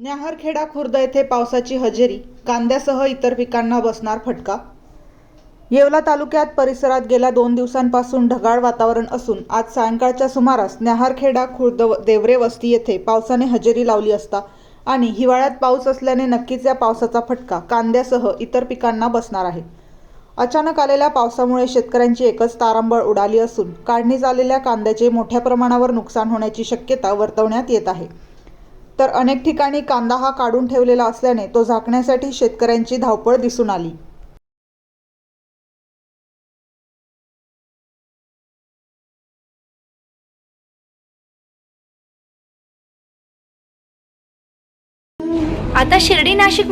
न्याहरखेडा खुर्द येथे पावसाची हजेरी कांद्यासह इतर पिकांना बसणार फटका? येवला तालुक्यात परिसरात गेल्या दोन दिवसांपासून ढगाळ वातावरण असून आज सायंकाळच्या सुमारास न्याहारखेडा खुर्द व- देवरे वस्ती येथे पावसाने हजेरी लावली असता आणि हिवाळ्यात पाऊस असल्याने नक्कीच या पावसाचा फटका कांद्यासह इतर पिकांना बसणार आहे. अचानक आलेल्या पावसामुळे शेतकऱ्यांची एकच तारांबळ उडाली असून काढणीस आलेल्या कांद्याचे मोठ्या प्रमाणावर नुकसान होण्याची शक्यता वर्तवण्यात येत आहे. तर अनेक ठिकाणी कांदा हा काढून ठेवलेला असल्याने तो झाकण्यासाठी शेतकऱ्यांची धावपळ दिसून आली. आता शिर्डी नाशिक